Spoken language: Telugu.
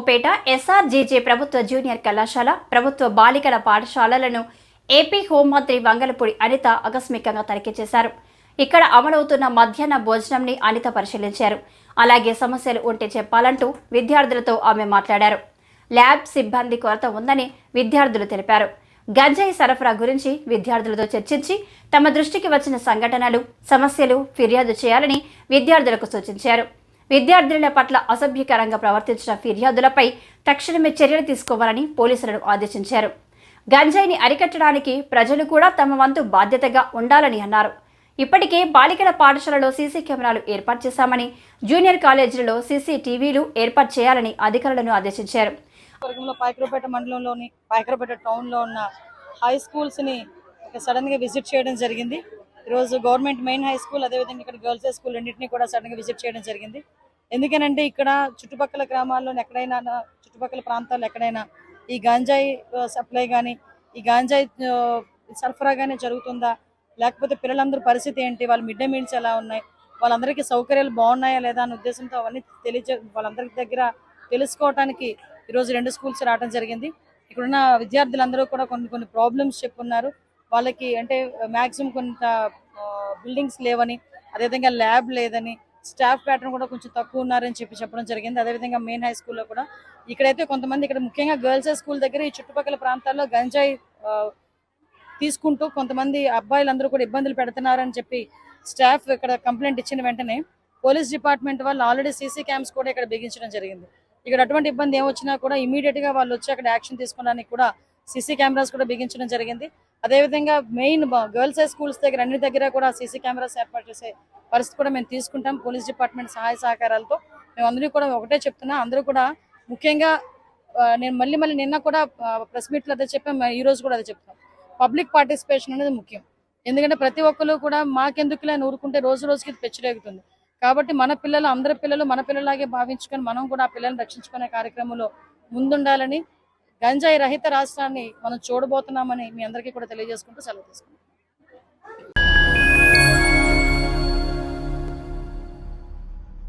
పేట ఎస్ఆర్జీజే ప్రభుత్వ జూనియర్ కళాశాల ప్రభుత్వ బాలికల పాఠశాలలను ఏపీ హోంమంత్రి వంగలపూడి అనిత ఆకస్మికంగా తనిఖీ చేశారు. ఇక్కడ అమలవుతున్న మధ్యాహ్న భోజనంని అనిత పరిశీలించారు. అలాగే సమస్యలు ఉంటే చెప్పాలంటూ విద్యార్థులతో ఆమె మాట్లాడారు. ల్యాబ్ సిబ్బంది కొరత ఉందని విద్యార్థులు తెలిపారు. గంజాయి సరఫరా గురించి విద్యార్థులతో చర్చించి తమ దృష్టికి వచ్చిన సంఘటనలు సమస్యలు ఫిర్యాదు చేయాలని విద్యార్థులకు సూచించారు. విద్యార్థుల పట్ల అసభ్యకరంగా ప్రవర్తించిన ఫిర్యాదులపై తక్షణమే చర్యలు తీసుకోవాలని పోలీసులను ఆదేశించారు. గంజాయిని అరికట్టడానికి ప్రజలు కూడా తమ వంతు బాధ్యతగా ఉండాలని అన్నారు. ఇప్పటికే బాలికల పాఠశాలలో సీసీ కెమెరాలు ఏర్పాటు చేశామని జూనియర్ కాలేజీలలో సీసీ టీవీలు ఏర్పాటు చేయాలని అధికారులను ఆదేశించారు. వర్గంలో పాయకరపేట మండలంలోని పాయకరపేట టౌన్లో ఉన్న హై స్కూల్స్ని సడన్గా విజిట్ చేయడం జరిగింది. ఈరోజు గవర్నమెంట్ మెయిన్ హై స్కూల్ అదేవిధంగా ఇక్కడ గర్ల్స్ హై స్కూల్ రెండింటినీ కూడా సడన్గా విజిట్ చేయడం జరిగింది. ఎందుకనంటే ఇక్కడ చుట్టుపక్కల గ్రామాల్లో ఎక్కడైనా చుట్టుపక్కల ప్రాంతాల్లో ఎక్కడైనా ఈ గాంజాయి సప్లై కానీ ఈ గాంజాయి సరఫరా కానీ జరుగుతుందా? లేకపోతే పిల్లలందరూ పరిస్థితి ఏంటి? వాళ్ళ మిడ్ డే మీల్స్ ఎలా ఉన్నాయి? వాళ్ళందరికీ సౌకర్యాలు బాగున్నాయా లేదా అనే ఉద్దేశంతో అవన్నీ తెలియజే వాళ్ళందరి దగ్గర తెలుసుకోవటానికి ఈరోజు రెండు స్కూల్స్ రావడం జరిగింది. ఇక్కడున్న విద్యార్థులందరూ కూడా కొన్ని కొన్ని ప్రాబ్లమ్స్ చెప్పున్నారు. వాళ్ళకి అంటే మ్యాక్సిమం కొంత బిల్డింగ్స్ లేవని అదేవిధంగా ల్యాబ్ లేదని స్టాఫ్ ప్యాటర్న్ కూడా కొంచెం తక్కువ ఉన్నారని చెప్పి చెప్పడం జరిగింది. అదేవిధంగా మెయిన్ హై స్కూల్లో కూడా ఇక్కడైతే కొంతమంది ఇక్కడ ముఖ్యంగా గర్ల్స్ హై స్కూల్ దగ్గర ఈ చుట్టుపక్కల ప్రాంతాల్లో గంజాయి తీసుకుంటూ కొంతమంది అబ్బాయిలందరూ కూడా ఇబ్బందులు పెడుతున్నారని చెప్పి స్టాఫ్ ఇక్కడ కంప్లైంట్ ఇచ్చిన వెంటనే పోలీస్ డిపార్ట్మెంట్ వాళ్ళు ఆల్రెడీ సీసీ క్యామ్స్ కూడా ఇక్కడ బిగించడం జరిగింది. ఇక్కడ అటువంటి ఇబ్బంది ఏమొచ్చినా కూడా ఇమీడియట్గా వాళ్ళు వచ్చి అక్కడ యాక్షన్ తీసుకోవడానికి కూడా సీసీ కెమెరాస్ కూడా బిగించడం జరిగింది. అదేవిధంగా మెయిన్ గర్ల్స్ హై స్కూల్స్ దగ్గర అన్ని దగ్గర కూడా సీసీ కెమెరాస్ ఏర్పాటు చేసే పరిస్థితి కూడా మేము తీసుకుంటాం. పోలీస్ డిపార్ట్మెంట్ సహాయ సహకారాలతో. మేము అందరూ కూడా ఒకటే చెప్తున్నా అందరూ కూడా ముఖ్యంగా నేను మళ్ళీ మళ్ళీ నిన్న కూడా ప్రెస్ మీట్లో అదే చెప్పాం ఈ రోజు కూడా అదే చెప్తాం పబ్లిక్ పార్టిసిపేషన్ అనేది ముఖ్యం. ఎందుకంటే ప్రతి ఒక్కరు కూడా మాకెందుకులే అని ఊరుకుంటే రోజు రోజుకి ఇది పెచ్చిరేగుతుంది. కాబట్టి మన పిల్లలు అందరి పిల్లలు మన పిల్లలాగే భావించుకొని మనం కూడా ఆ పిల్లల్ని రక్షించుకునే కార్యక్రమంలో ముందుండాలని గంజాయి రహిత రాష్ట్రాన్ని మనం చూడబోతున్నామని మీ అందరికీ కూడా తెలియజేసుకుంటూ సెలవు తీసుకుంటాం